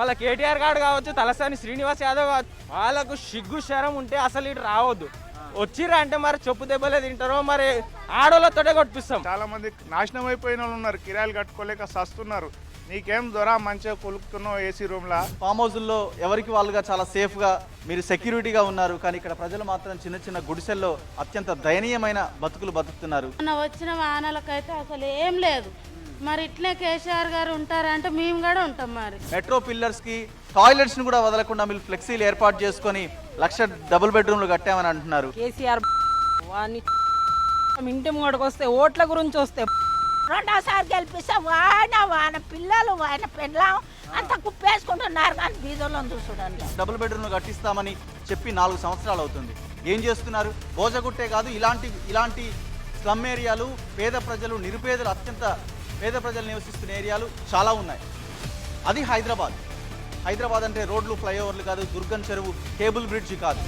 వాళ్ళ కేటీఆర్ గారు కావచ్చు తలసాని శ్రీనివాస్ యాదవ్ కావచ్చు వాళ్ళకు సిగ్గు శరం ఉంటే అసలు ఇటు రావద్దు. వచ్చిర్రా అంటే మరి చెప్పు దెబ్బలే తింటారో మరి ఆడోళ్ళతోటే కొట్టిస్తాం చాలా మంది నాశనం అయిపోయిన వాళ్ళు ఉన్నారు కిరాయిలు కట్టుకోలేక సస్తున్నారు. నీకేం దొర మంచిగా కొలుకుతున్నావు ఏసీ రూమ్లా? ఫామ్ హౌజుల్లో ఎవరికి వాళ్ళుగా చాలా సేఫ్గా మీరు సెక్యూరిటీగా ఉన్నారు కానీ ఇక్కడ ప్రజలు మాత్రం చిన్న చిన్న గుడిసెల్లో అత్యంత దయనీయమైన బతుకులు బతుకుతున్నారు. వచ్చిన వాహనాలకైతే అసలు ఏం లేదు. మరి ఇట్లే కేసీఆర్ గారు ఉంటారంటే మేము కూడా ఉంటాం మరి. మెట్రో పిల్లర్స్కి టాయిలెట్స్ని కూడా వదలకుండా మీరు ఫ్లెక్సీలు ఏర్పాటు చేసుకొని లక్ష డబుల్ బెడ్రూమ్లు కట్టామని అంటున్నారు. కేసీఆర్ వాడిని ఇంటి ముంగడికి వస్తే ఓట్ల గురించి వస్తే రెండోసారి గెలిపిస్తే వాన వాన పిల్లలు వాన పెళ్ళాం అంత కుప్పేసుకుంటున్నారు కానీ బీదోళ్ళని చూసుకోండి డబుల్ బెడ్రూమ్లు కట్టిస్తామని చెప్పి నాలుగు సంవత్సరాలు అవుతుంది. ఏం చేస్తున్నారు? భోజగుట్టే కాదు ఇలాంటి ఇలాంటి స్లమ్ ఏరియాలు పేద ప్రజలు నిరుపేదలు అత్యంత పేద ప్రజలు నివసిస్తున్న ఏరియాలు చాలా ఉన్నాయి. అది హైదరాబాద్. హైదరాబాద్ అంటే రోడ్లు ఫ్లైఓవర్లు కాదు దుర్గం చెరువు కేబుల్ బ్రిడ్జ్ కాదు.